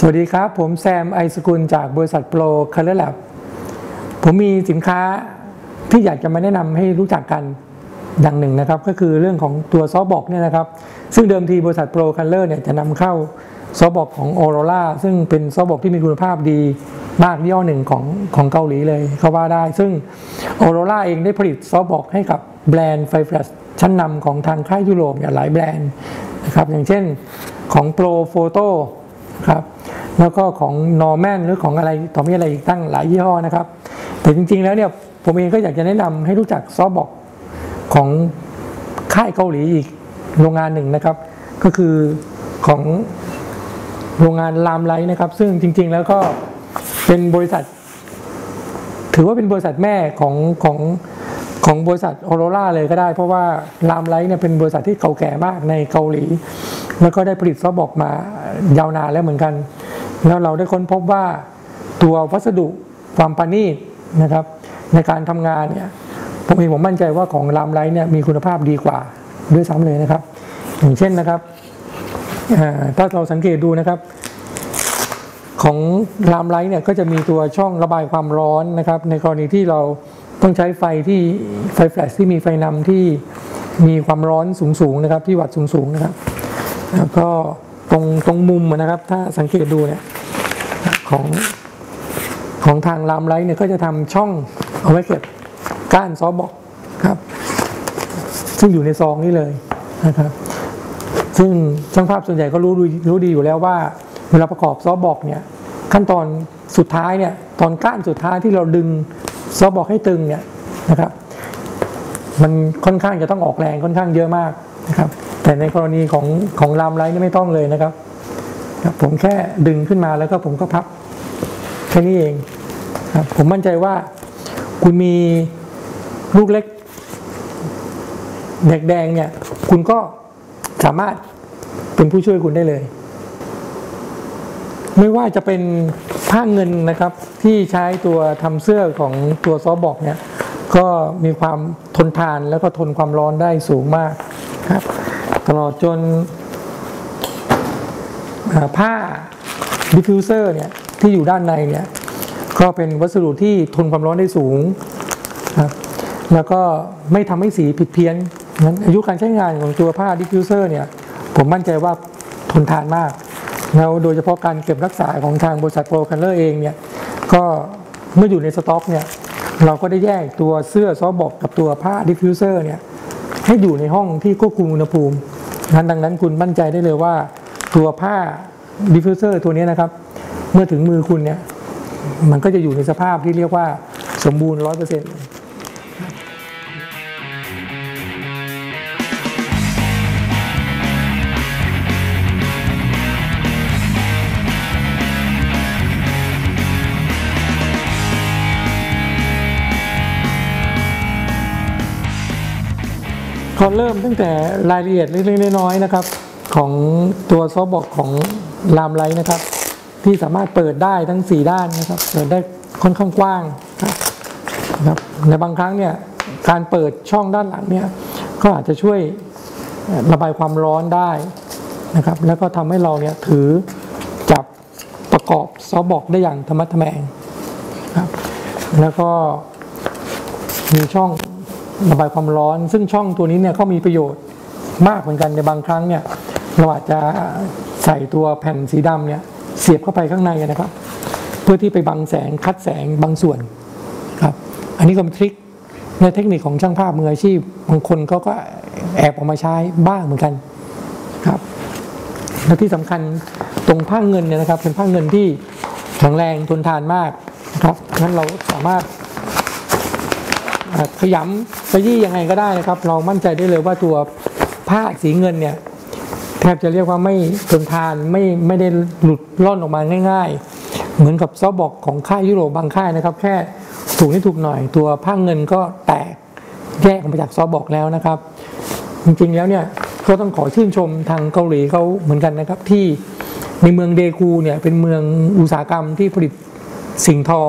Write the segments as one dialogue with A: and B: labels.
A: สวัสดีครับ ผมแซมไอสกุลจากบริษัทโปรคัลเลอร์แลบผมมีสินค้าที่อยากจะมาแนะนำให้รู้จักกันอย่างหนึ่งนะครับ ก็คือเรื่องของตัวซอฟบอกเนี่ยนะครับ ซึ่งเดิมทีบริษัทโปรคัลเลอร์เนี่ยจะนำเข้าซอฟบอกของออโรราซึ่งเป็นซอฟบอกที่มีคุณภาพดีมากยี่ห้อหนึ่งของของเกาหลีเลยเขาว่าได้ ซึ่งออโรราเองได้ผลิตซอฟบอกให้กับแบรนด์ไฟแฟลชชั้นนำของทางค่ายยุโรปเนี่ยหลายแบรนด์นะครับอย่างเช่นของโปรโฟโต้ ครับแล้วก็ของนอร์แมนหรือของอะไรต่อมีอะไรอีกตั้งหลายยี่ห้อนะครับ แต่จริงๆแล้วเนี่ยผมเองก็อยากจะแนะนำให้รู้จักซอฟบอกของค่ายเกาหลีอีกโรงงานหนึ่งนะครับ ก็คือของโรงงานลามไลท์นะครับ ซึ่งจริงๆแล้วก็เป็นบริษัท ถือว่าเป็นบริษัทแม่ของของของบริษัทออโรราเลยก็ได้ เพราะว่าลามไลท์เนี่ยเป็นบริษัทที่เก่าแก่มากในเกาหลี แล้วก็ได้ผลิตซอฟบอกมา ยาวนานแล้วเหมือนกัน แล้วเราได้ค้นพบว่าตัววัสดุความประณีตนะครับ ในการทำงานเนี่ยผมเองผมมั่นใจว่าของลามไลท์เนี่ยมีคุณภาพดีกว่าด้วยซ้ำเลยนะครับ อย่างเช่นนะครับถ้าเราสังเกตดูนะครับ ของลามไลท์เนี่ยก็จะมีตัวช่องระบายความร้อนนะครับ ในกรณีที่เราต้องใช้ไฟที่ไฟแฟลชที่มีไฟนำที่มีความร้อนสูงๆนะครับ ที่วัดสูงๆนะครับ แล้วก็ ตรงตรงมุมนะครับ ถ้าสังเกตดูเนี่ยของของทางลามไลท์เนี่ยก็จะทำช่องเอาไว้เก็บก้านซอบอกครับ ซึ่งอยู่ในซองนี้เลยนะครับ ซึ่งช่างภาพส่วนใหญ่ก็รู้รู้ดีอยู่แล้วว่าเวลาประกอบซอบอกเนี่ยขั้นตอนสุดท้ายเนี่ยตอนก้านสุดท้ายที่เราดึงซอบอกให้ตึงเนี่ยนะครับ มันค่อนข้างจะต้องออกแรงค่อนข้างเยอะมากนะครับ แต่ในกรณีของของลามไลท์นี่ไม่ต้องเลยนะครับ ผมแค่ดึงขึ้นมาแล้วก็ผมก็พับแค่นี้เองครับผมมั่นใจว่าคุณมีลูกเล็กแดกแดงเนี่ยคุณก็สามารถเป็นผู้ช่วยคุณได้เลย ไม่ว่าจะเป็นผ้าเงินนะครับ ที่ใช้ตัวทำเสื้อของตัวซอบอกเนี่ยก็มีความทนทานแล้วก็ทนความร้อนได้สูงมากครับ ตลอดจนผ้าดิฟฟิวเซอร์เนี่ยที่อยู่ด้านในเนี่ยก็เป็นวัสดุที่ทนความร้อนได้สูงครับแล้วก็ไม่ทำให้สีผิดเพี้ยนนั้นอายุการใช้งานของตัวผ้าดิฟฟิวเซอร์เนี่ยผมมั่นใจว่าทนทานมาก แล้วโดยเฉพาะการเก็บรักษาของทางบริษัทโปรคันเลอร์เองเนี่ยก็เมื่ออยู่ในสต็อกเนี่ยเราก็ได้แยกตัวเสื้อซอบอกกับตัวผ้าดิฟฟิวเซอร์เนี่ย ให้อยู่ในห้องที่ควบคุมอุณหภูมินั้นดังนั้นคุณมั่นใจได้เลยว่า ตัวผ้าดิฟฟิวเซอร์ตัวนี้นะครับ เมื่อถึงมือคุณเนี่ย มันก็จะอยู่ในสภาพที่เรียกว่าสมบูรณ์ร้อยเปอร์เซ็นต์ พอเริ่มตั้งแต่รายละเอียดเล็กๆน้อยๆนะครับ ของตัวซอฟบอกของลามไลท์นะครับ ที่สามารถเปิดได้ทั้ง 4 ด้านนะครับ เปิดได้ค่อนข้างกว้างนะครับในบางครั้งเนี่ยการเปิดช่องด้านหลังเนี่ยก็อาจจะช่วยระบายความร้อนได้นะครับ แล้วก็ทำให้เราเนี่ยถือจับประกอบซอฟบอกได้อย่างธรรมะทแมงครับแล้วก็มีช่อง ระบายความร้อน ซึ่งช่องตัวนี้เนี่ยก็มีประโยชน์มากเหมือนกันในบางครั้งเนี่ยเราอาจจะใส่ตัวแผ่นสีดำเนี่ยเสียบเข้าไปข้างในนะครับ เพื่อที่ไปบังแสงคัดแสงบางส่วนครับ อันนี้ก็เป็นทริคในเทคนิคของช่างภาพมืออาชีพบางคนเขาก็แอบออกมาใช้บ้างเหมือนกันครับและที่สำคัญตรงผ้าเงินเนี่ยนะครับ เป็นผ้าเงินที่แข็งแรงทนทานมากนะครับงั้นเราสามารถ ขยำขยี้ยังไงก็ได้นะครับ เรามั่นใจได้เลยว่าตัวผ้าสีเงินเนี่ย แทบจะเรียกว่าไม่ทนทานไม่ไม่ได้หลุดล่อนออกมาง่าย ๆ เหมือนกับซอบอกของค่ายยุโรปบางค่ายนะครับ แค่ถูกนิดถูกหน่อย ตัวผ้าเงินก็แตกแยกออกมาจากซอบอกแล้วนะครับ จริงๆแล้วเนี่ยก็ต้องขอชื่นชมทางเกาหลีเขาเหมือนกันนะครับ ที่ในเมืองเดกูเนี่ยเป็นเมืองอุตสาหกรรมที่ผลิตสิ่งทอ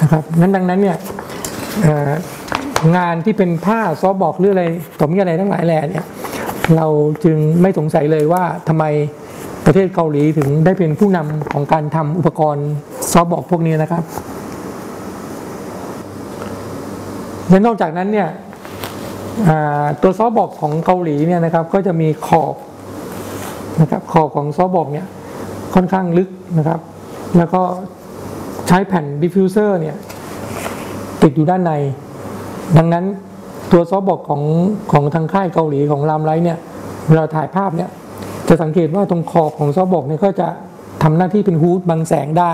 A: นะครับนั้นดังนั้นเนี่ย งานที่เป็นผ้าซอบอกหรืออะไรต่อมีอะไรทั้งหลายแหล่เนี่ยเราจึงไม่สงสัยเลยว่าทำไมประเทศเกาหลีถึงได้เป็นผู้นำของการทำอุปกรณ์ซอบอกพวกนี้นะครับและนอกจากนั้นเนี่ยตัวซอบอกของเกาหลีเนี่ยนะครับก็จะมีขอบนะครับขอบของซอบอกเนี่ยค่อนข้างลึกนะครับ แล้วก็ใช้แผ่นดิฟฟิวเซอร์เนี่ย ติดอยู่ด้านใน ดังนั้นตัวซอฟต์บอกของของทางค่ายเกาหลีของรามไลท์เนี่ยเวลาถ่ายภาพเนี่ยจะสังเกตว่าตรงขอบของซอฟต์บอกเนี่ยก็จะทำหน้าที่เป็นฮูดบังแสงได้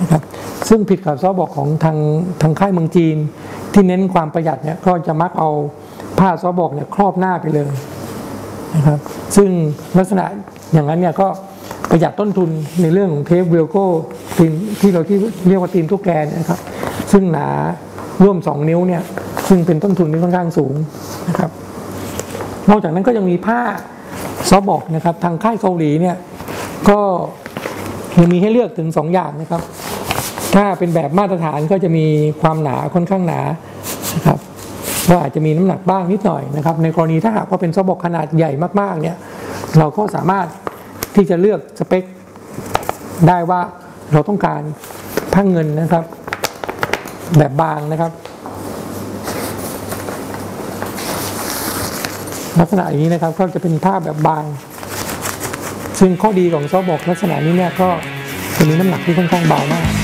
A: นะครับซึ่งผิดกับซอฟต์บอกของทางทางค่ายเมืองจีน ที่เน้นความประหยัดเนี่ยก็จะมักเอาผ้าซอฟต์บอกเนี่ยครอบหน้าไปเลยนะครับซึ่งลักษณะอย่างนั้นเนี่ยก็ประหยัดต้นทุนในเรื่องของเทปเวลโก้ตีนที่เราที่เรียกว่าตีนทุกแกนนะครับ ซึ่งหนาร่วม 2 นิ้วเนี่ยซึ่งเป็นต้นทุนที่ค่อนข้างสูงนะครับ นอกจากนั้นก็ยังมีผ้าซอบอกนะครับทางค่ายเกาหลีเนี่ยก็ยังมีให้เลือกถึง 2 อย่างนะครับ ถ้าเป็นแบบมาตรฐานก็จะมีความหนาค่อนข้างหนานะครับก็อาจจะมีน้ำหนักบ้างนิดหน่อยนะครับ ในกรณีถ้าหากว่าเป็นซอบอกขนาดใหญ่มากๆเนี่ยเราก็สามารถที่จะเลือกสเปคได้ว่าเราต้องการผ้าเงินนะครับ แบบบางนะครับ ลักษณะอย่างนี้นะครับก็จะเป็นผ้าแบบบาง ซึ่งข้อดีของซอบอกลักษณะนี้เนี่ยก็จะมีน้ำหนักที่ค่อนข้างเบามาก